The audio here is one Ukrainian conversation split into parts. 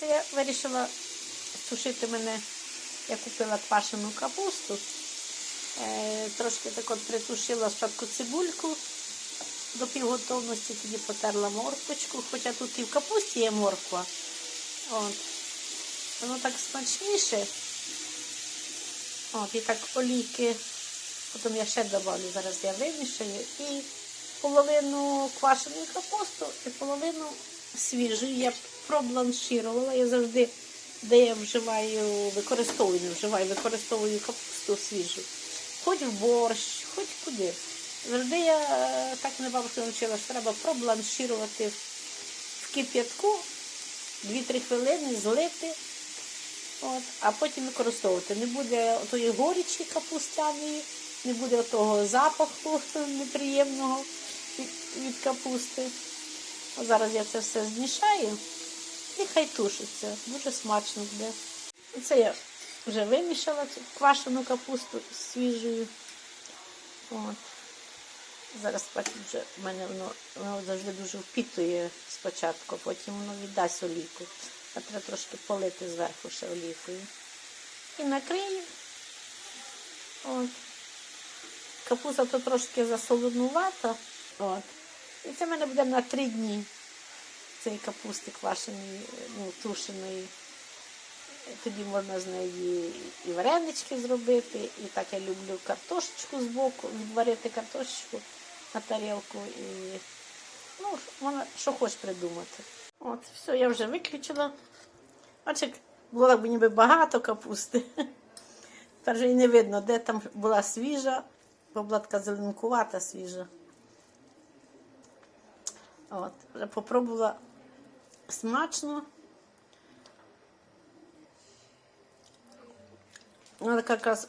Це я вирішила сушити мене. Я купила квашену капусту. Е, трошки так от притушила спочатку цибульку до півготовності, тоді потерла морквочку, хоча тут і в капусті є морква. От. Воно так смачніше. От, і так олійки. Потім я ще додавлю, зараз я вимішаю. І половину квашеної капусту і половину свіжої. Я пробланширувала. Я завжди, де я вживаю, використовую, не вживаю, використовую капусту свіжу. Хоч в борщ, хоч куди. Завжди я е, так не бабушка навчила, що треба пробланширувати в кип'ятку 2-3 хвилини, злити. От, а потім використовувати. Не буде тої горічі капустяної, не буде того запаху неприємного від, від капусти. Зараз я це все змішаю і хай тушиться. Дуже смачно буде. Це я вже вимішала цю квашену капусту свіжою. От. Зараз бачу, вже в мене воно, воно завжди дуже впітує спочатку, потім воно віддасть олійку. А треба трошки полити зверху ще олійкою. І накрию. От. Капуста то трошки засолонувата. От. І це в мене буде на три дні цієї капусти квашеної, ну, тушеної. Тоді можна з неї і варенички зробити, і так я люблю картошечку з боку, відварити картошечку на тарілку і ну, можна що хочеш придумати. От, все, я вже виключила. Бачите, було б ніби багато капусти. Тепер вже і не видно, де там була свіжа, бо була така зеленкувата свіжа. От, вже попробувала смачно. Вона така якраз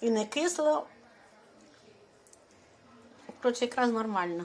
і не кисла. Коротше, якраз нормально.